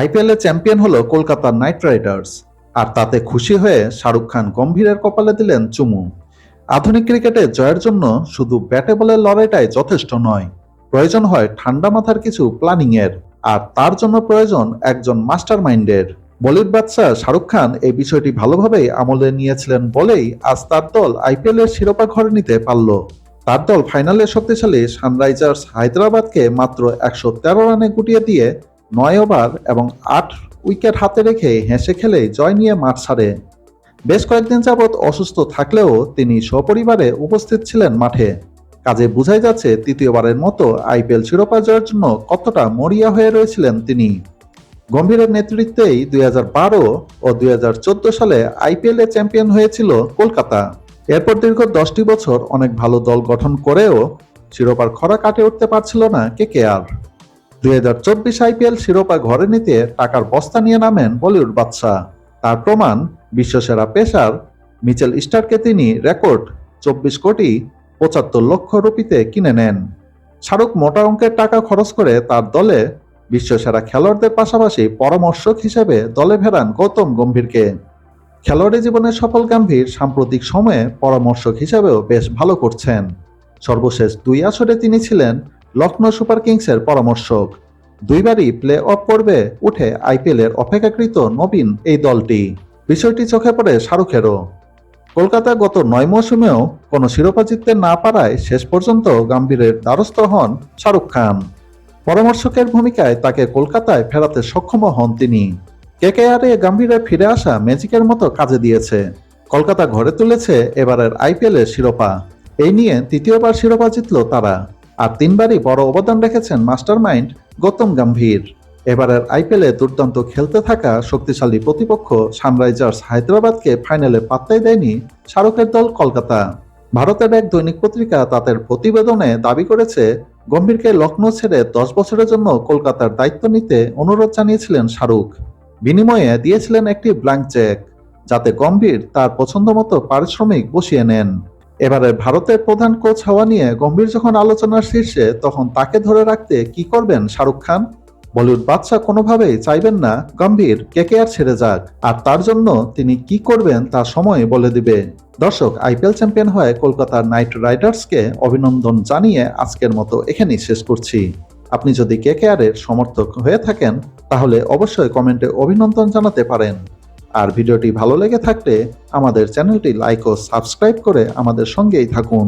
IPL champion হলো Kolkata night Riders, আর তাতে খুশি হয়ে শাহরুখ খান গম্ভীরের কপালে দিলেন চুমু। আধুনিক ক্রিকেটে জয়ের জন্য শুধু ব্যাটে বলের লড়াইটাই যথেষ্ট নয়, প্রয়োজন হয় ঠান্ডা মাথার কিছু প্ল্যানিং এর আর তার জন্য প্রয়োজন একজন মাস্টার মাইন্ডের বলিউড বাদশাহ শাহরুখ খান এই বিষয়টি ভালোভাবেই আমলে নিয়েছিলেন বলেই আজ তার দল আইপিএল এর শিরোপা ঘরে নিতে পারল। তার দল ফাইনালে শক্তিশালী সানরাইজার্স হায়দ্রাবাদকে মাত্র একশো তেরো রানে গুটিয়ে দিয়ে নয় ওভার এবং আট উইকেট হাতে রেখে হেসে খেলে জয় নিয়ে মাঠ ছাড়ে। বেশ কয়েকদিন যাবৎ অসুস্থ থাকলেও তিনি সপরিবারে উপস্থিত ছিলেন মাঠে। কাজে বোঝাই যাচ্ছে তৃতীয়বারের মতো আইপিএল শিরোপা জয়ের জন্য কতটা মরিয়া হয়ে রয়েছিলেন তিনি। গম্ভীরের নেতৃত্বেই দুই হাজার বারো ও দুই হাজার চোদ্দ সালে আইপিএল এ চ্যাম্পিয়ন হয়েছিল কলকাতা। এরপর দীর্ঘ দশটি বছর অনেক ভালো দল গঠন করেও শিরোপার খরা কাটে উঠতে পারছিল না কেকেআর। দুই হাজার চব্বিশ আইপিএল শিরোপা ঘরে নিতে টাকার বস্তা নিয়ে নামেন বলিউড বাদশাহ। তার প্রমাণ, বিশ্বসেরা পেসার মিচেল স্টারকে তিনি রেকর্ড চব্বিশ কোটি পঁচাত্তর লক্ষ রুপিতে কিনে নেন। শাহরুখ মোটা অঙ্কের টাকা খরচ করে তার দলে বিশ্বসেরা খেলোয়াড়দের পাশাপাশি পরামর্শক হিসেবে দলে ফেরান গৌতম গম্ভীরকে। খেলোয়াড়ি জীবনের সফল গাম্ভীর সাম্প্রতিক সময়ে পরামর্শক হিসেবেও বেশ ভালো করছেন। সর্বশেষ দুই আসরে তিনি ছিলেন লখনৌ সুপার কিংসের পরামর্শক। দুইবারই প্লে অফ পর্বে উঠে আইপিএল এর অপেক্ষাকৃত নবীন এই দলটি। বিষয়টি চোখে পড়ে শাহরুখেরও। কলকাতা গত নয় মৌসুমেও কোনো শিরোপা জিততে না পারায় শেষ পর্যন্ত গাম্ভীরের দ্বারস্থ হন শাহরুখ খান। পরামর্শকের ভূমিকায় তাকে কলকাতায় ফেরাতে সক্ষম হন তিনি। কেকেআরে গাম্ভীরে ফিরে আসা ম্যাজিকের মতো কাজে দিয়েছে। কলকাতা ঘরে তুলেছে এবারের আইপিএল এর শিরোপা। এই নিয়ে তৃতীয়বার শিরোপা জিতল তারা। আর তিনবারই বড় অবদান রেখেছেন মাস্টারমাইন্ড গৌতম গম্ভীর। এবারের আইপিএলে দুর্দান্ত খেলতে থাকা শক্তিশালী প্রতিপক্ষ সানরাইজার্স হায়দ্রাবাদকে ফাইনালে পাত্তাই দেয়নি শাহরুখের দল কলকাতা। ভারতের এক দৈনিক পত্রিকা তাদের প্রতিবেদনে দাবি করেছে, গম্ভীরকে লখনৌ ছেড়ে দশ বছরের জন্য কলকাতার দায়িত্ব নিতে অনুরোধ জানিয়েছিলেন শাহরুখ। বিনিময়ে দিয়েছিলেন একটি ব্ল্যাঙ্ক চেক, যাতে গম্ভীর তার পছন্দ মতো পারিশ্রমিক বসিয়ে নেন। এবারে ভারতের প্রধান কোচ হওয়া নিয়ে গম্ভীর যখন আলোচনার শীর্ষে, তখন তাকে ধরে রাখতে কি করবেন শাহরুখ খান? বলিউড বাদশাহ কোনোভাবেই চাইবেন না গম্ভীর কেকেআর ছেড়ে যাক, আর তার জন্য তিনি কি করবেন তা সময় বলে দিবে। দর্শক, আইপিএল চ্যাম্পিয়ন হয়ে কলকাতার নাইট রাইডার্সকে অভিনন্দন জানিয়ে আজকের মতো এখানেই শেষ করছি। আপনি যদি কেকেআর এর সমর্থক হয়ে থাকেন, তাহলে অবশ্যই কমেন্টে অভিনন্দন জানাতে পারেন। আর ভিডিওটি ভালো লেগে থাকলে আমাদের চ্যানেলটি লাইক ও সাবস্ক্রাইব করে আমাদের সঙ্গেই থাকুন।